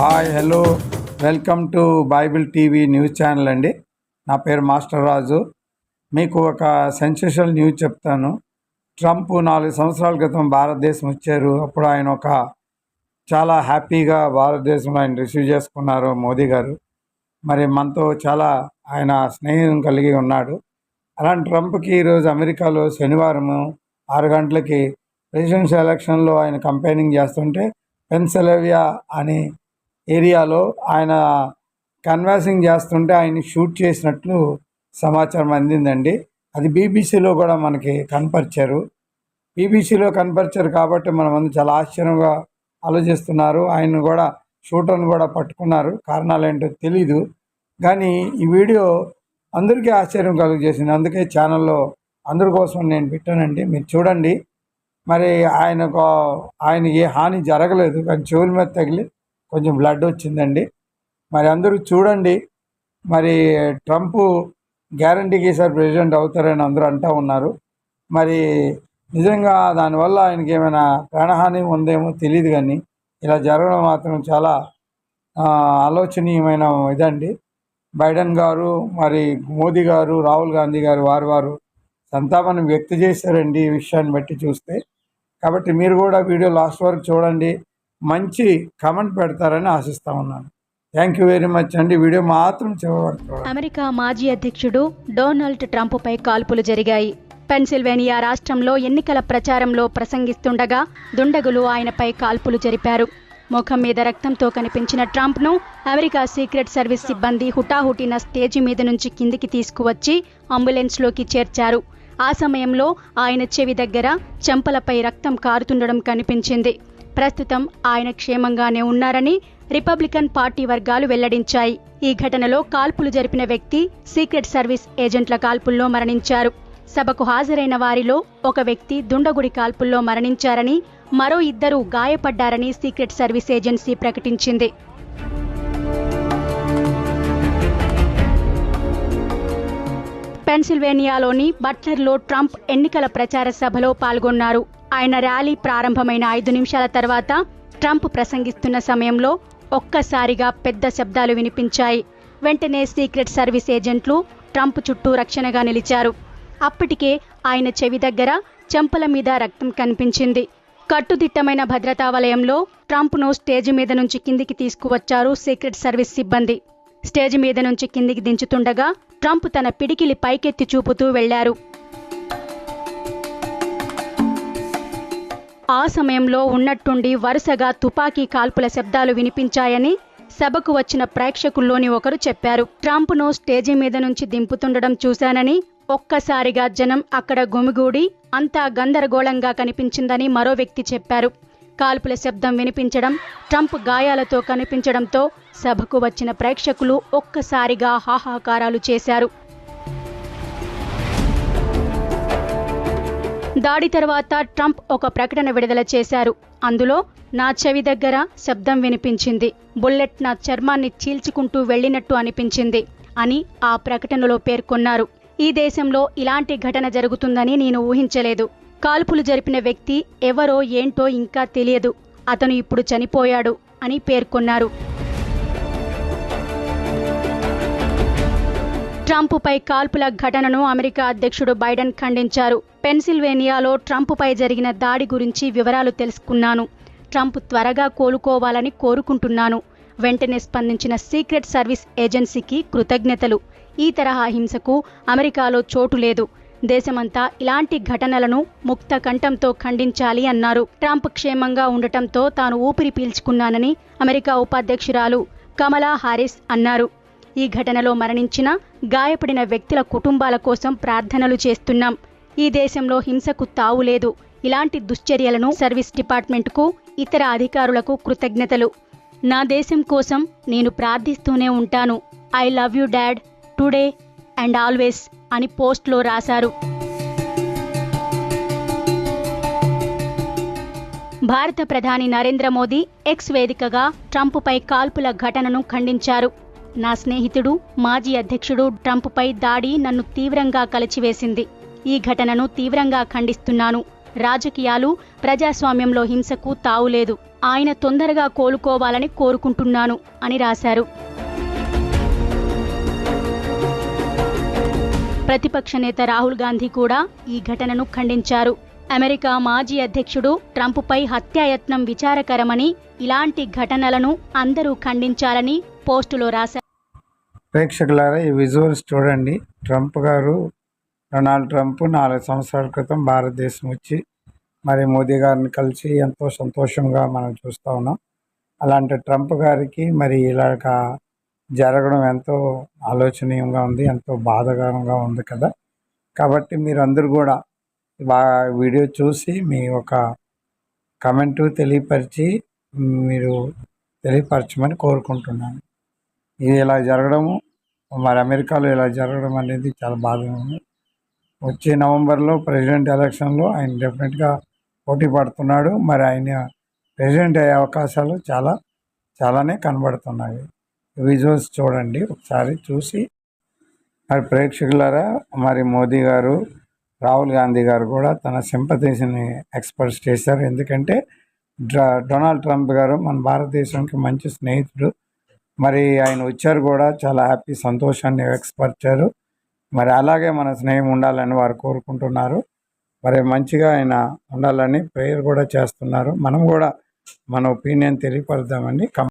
Hi hello. Welcome to Bible TV news channel అండి. నా పేరు మాస్టర్ రాజు. మీకు ఒక సెన్సేషనల్ న్యూస్ చెప్తాను. ట్రంప్ నాలుగు సంవత్సరాల క్రితం భారతదేశం వచ్చారు. అప్పుడు ఆయన ఒక చాలా హ్యాపీగా భారతదేశంలో ఆయన రిసీవ్ చేసుకున్నారు మోదీ గారు. మరి మనతో చాలా ఆయన స్నేహం కలిగి ఉన్నాడు. అలాంటి ట్రంప్కి ఈరోజు అమెరికాలో శనివారము ఆరు గంటలకి ప్రెసిడెన్షియల్ ఎలక్షన్లో ఆయన కంపెయినింగ్ చేస్తుంటే పెన్సిల్వేనియా అని ఏరియాలో ఆయన కన్వాసింగ్ చేస్తుంటే ఆయన షూట్ చేసినట్లు సమాచారం అందిందండి. అది బీబీసీలో కూడా మనకి కనపరిచారు. బీబీసీలో కనపరిచారు కాబట్టి మనం అందరూ చాలా ఆశ్చర్యంగా ఆలోచిస్తున్నారు. ఆయన కూడా షూటర్ను కూడా పట్టుకున్నారు. కారణాలు ఏంటో తెలీదు. కానీ ఈ వీడియో అందరికీ ఆశ్చర్యం కలుగజేసింది. అందుకే ఛానల్లో అందరి కోసం నేను పెట్టానండి. మీరు చూడండి. మరి ఆయనకు ఆయన ఏ హాని జరగలేదు. కానీ చెవుల మీద తగిలి కొంచెం బ్లడ్ వచ్చిందండి. మరి అందరూ చూడండి. మరి ట్రంప్ గ్యారంటీకి సార్ ప్రెసిడెంట్ అవుతారని అందరూ అంటూ ఉన్నారు. మరి నిజంగా దానివల్ల ఆయనకి ఏమైనా ప్రాణహాని ఉందేమో తెలియదు కానీ ఇలా జరగడం మాత్రం చాలా ఆలోచనీయమైన ఇదండి. బైడెన్ గారు మరి మోదీ గారు రాహుల్ గాంధీ గారు వారు వారు సంతాపాన్ని వ్యక్తి చేశారండి ఈ విషయాన్ని బట్టి చూస్తే. కాబట్టి మీరు కూడా వీడియో లాస్ట్ వరకు చూడండి. మంచి కమెంట్ పెడతారని ఆశిస్తా ఉన్నాను. థ్యాంక్ యూ వెరీ మచ్ అండి. వీడియో మాత్రం చివరి అమెరికా మాజీ అధ్యక్షుడు డొనాల్డ్ ట్రంప్పై కాల్పులు జరిగాయి. పెన్సిల్వేనియా రాష్ట్రంలో ఎన్నికల ప్రచారంలో ప్రసంగిస్తుండగా దుండగులు ఆయనపై కాల్పులు జరిపారు. ముఖం మీద రక్తంతో కనిపించిన ట్రంప్ను అమెరికా సీక్రెట్ సర్వీస్ సిబ్బంది హుటాహుటిన స్టేజి మీద నుంచి కిందికి తీసుకువచ్చి అంబులెన్స్లోకి చేర్చారు. ఆ సమయంలో ఆయన చెవి దగ్గర చెంపలపై రక్తం కారుతుండడం కనిపించింది. ప్రస్తుతం ఆయన క్షేమంగానే ఉన్నారని రిపబ్లికన్ పార్టీ వర్గాలు వెల్లడించాయి. ఈ ఘటనలో కాల్పులు జరిపిన వ్యక్తి సీక్రెట్ సర్వీస్ ఏజెంట్ల కాల్పుల్లో మరణించారు. సభకు హాజరైన వారిలో ఒక వ్యక్తి దుండగుడి కాల్పుల్లో మరణించారని మరో ఇద్దరు గాయపడ్డారని సీక్రెట్ సర్వీస్ ఏజెన్సీ ప్రకటించింది. పెన్సిల్వేనియాలోని బట్లర్లో ట్రంప్ ఎన్నికల ప్రచార సభలో పాల్గొన్నారు. ఆయన ర్యాలీ ప్రారంభమైన ఐదు నిమిషాల తర్వాత ట్రంప్ ప్రసంగిస్తున్న సమయంలో ఒక్కసారిగా పెద్ద శబ్దాలు వినిపించాయి. వెంటనే సీక్రెట్ సర్వీస్ ఏజెంట్లు ట్రంప్ చుట్టూ రక్షణగా నిలిచారు. అప్పటికే ఆయన చెవి దగ్గర చెంపల మీద రక్తం కనిపించింది. కట్టుదిట్టమైన భద్రతా వలయంలో ట్రంప్ను స్టేజ్ మీద నుంచి కిందికి తీసుకువచ్చారు సీక్రెట్ సర్వీస్ సిబ్బంది. స్టేజి మీద నుంచి కిందికి దించుతుండగా ట్రంప్ తన పిడికిలి పైకెత్తి చూపుతూ వెళ్ళారు ఆ సమయంలో ఉన్నట్టుండి వరుసగా తుపాకీ కాల్పుల శబ్దాలు వినిపించాయని సభకు వచ్చిన ప్రేక్షకుల్లోని ఒకరు చెప్పారు. ట్రంప్ను స్టేజి మీద నుంచి దింపుతుండడం చూశానని ఒక్కసారిగా జనం అక్కడ గుమిగూడి అంతా గందరగోళంగా కనిపించిందని మరో వ్యక్తి చెప్పారు. కాల్పుల శబ్దం వినిపించడం ట్రంప్ గాయాలతో కనిపించడంతో సభకు వచ్చిన ప్రేక్షకులు ఒక్కసారిగా హాహాకారాలు చేశారు. దాడి తర్వాత ట్రంప్ ఒక ప్రకటన విడుదల చేశారు. అందులో నా చెవి దగ్గర శబ్దం వినిపించింది. బుల్లెట్ నా చర్మాన్ని చీల్చుకుంటూ వెళ్ళినట్టు అనిపించింది అని ఆ ప్రకటనలో పేర్కొన్నారు. ఈ దేశంలో ఇలాంటి ఘటన జరుగుతుందని నేను ఊహించలేదు. కాల్పులు జరిపిన వ్యక్తి ఎవరో ఏంటో ఇంకా తెలియదు. అతను ఇప్పుడు చనిపోయాడు అని పేర్కొన్నారు. ట్రంప్పై కాల్పుల ఘటనను అమెరికా అధ్యక్షుడు బైడెన్ ఖండించారు. పెన్సిల్వేనియాలో ట్రంప్పై జరిగిన దాడి గురించి వివరాలు తెలుసుకున్నాను. ట్రంప్ త్వరగా కోలుకోవాలని కోరుకుంటున్నాను. వెంటనే స్పందించిన సీక్రెట్ సర్వీస్ ఏజెన్సీకి కృతజ్ఞతలు. ఈ తరహా హింసకు అమెరికాలో చోటు లేదు. దేశమంతా ఇలాంటి ఘటనలను ముక్త కంఠంతో ఖండించాలి అన్నారు. ట్రంప్ క్షేమంగా ఉండటంతో తాను ఊపిరి పీల్చుకున్నానని అమెరికా ఉపాధ్యక్షురాలు కమలా హారిస్ అన్నారు. ఈ ఘటనలో మరణించిన గాయపడిన వ్యక్తుల కుటుంబాల కోసం ప్రార్థనలు చేస్తున్నాం. ఈ దేశంలో హింసకు తావు లేదు. ఇలాంటి దుశ్చర్యలను సర్వీస్ డిపార్ట్మెంట్కు ఇతర అధికారులకు కృతజ్ఞతలు. నా దేశం కోసం నేను ప్రార్థిస్తూనే ఉంటాను. I love you dad. Today and always. అని పోస్ట్లో రాశారు. భారత ప్రధాని నరేంద్ర మోదీ ఎక్స్ వేదికగా ట్రంప్పై కాల్పుల ఘటనను ఖండించారు. నా స్నేహితుడు మాజీ అధ్యక్షుడు ట్రంప్పై దాడి నన్ను తీవ్రంగా కలిచివేసింది. ఈ ఘటనను తీవ్రంగా ఖండిస్తున్నాను. రాజకీయాలు ప్రజాస్వామ్యంలో హింసకు తావులేదు. ఆయన తొందరగా కోలుకోవాలని కోరుకుంటున్నాను అని రాశారు. ప్రతిపక్ష నేత రాహుల్ గాంధీ కూడా ఈ ఘటనను ఖండించారు. అమెరికా మాజీ అధ్యక్షుడు ట్రంప్పై హత్యాయత్నం విచారకరమని ఇలాంటి ఘటనలను అందరూ ఖండించాలని పోస్టులో రాశారు. ప్రేక్షకులారా ఈ విజువల్స్ చూడండి. ట్రంప్ గారు డొనాల్డ్ ట్రంప్ నాలుగు సంవత్సరాల క్రితం భారతదేశం వచ్చి మరి మోదీ గారిని కలిసి ఎంతో సంతోషంగా మనం చూస్తూ ఉన్నాం. అలాంటి ట్రంప్ గారికి మరి ఇలాగ జరగడం ఎంతో ఆలోచనీయంగా ఉంది ఎంతో బాధాకరంగా ఉంది కదా. కాబట్టి మీరందరూ కూడా బాగా వీడియో చూసి మీ ఒక కమెంటు తెలియపరిచి మీరు తెలియపరచమని కోరుకుంటున్నాను. ఇది ఇలా జరగడము మరి అమెరికాలో ఇలా జరగడం అనేది చాలా బాధగా ఉంది. వచ్చే నవంబర్లో ప్రెసిడెంట్ ఎలక్షన్లో ఆయన డెఫినెట్గా పోటీ పడుతున్నాడు. మరి ఆయన ప్రెసిడెంట్ అయ్యే అవకాశాలు చాలా చాలానే కనబడుతున్నాయి. విజువల్స్ చూడండి ఒకసారి చూసి. మరి ప్రేక్షకులారా మరి మోదీ గారు రాహుల్ గాంధీ గారు కూడా తన సింపతీస్ని ఎక్స్ప్రెస్ చేశారు. ఎందుకంటే డొనాల్డ్ ట్రంప్ గారు మన భారతదేశానికి మంచి స్నేహితుడు. మరి ఆయన వచ్చారు కూడా చాలా హ్యాపీ సంతోషాన్ని వ్యక్తపరిచారు మరి అలాగే మన స్నేహం ఉండాలని వారు కోరుకుంటున్నారు. మరి మంచిగా ఆయన ఉండాలని ప్రేయర్ కూడా చేస్తున్నారు. మనం కూడా మన ఒపీనియన్ తెలియపరుద్దామండి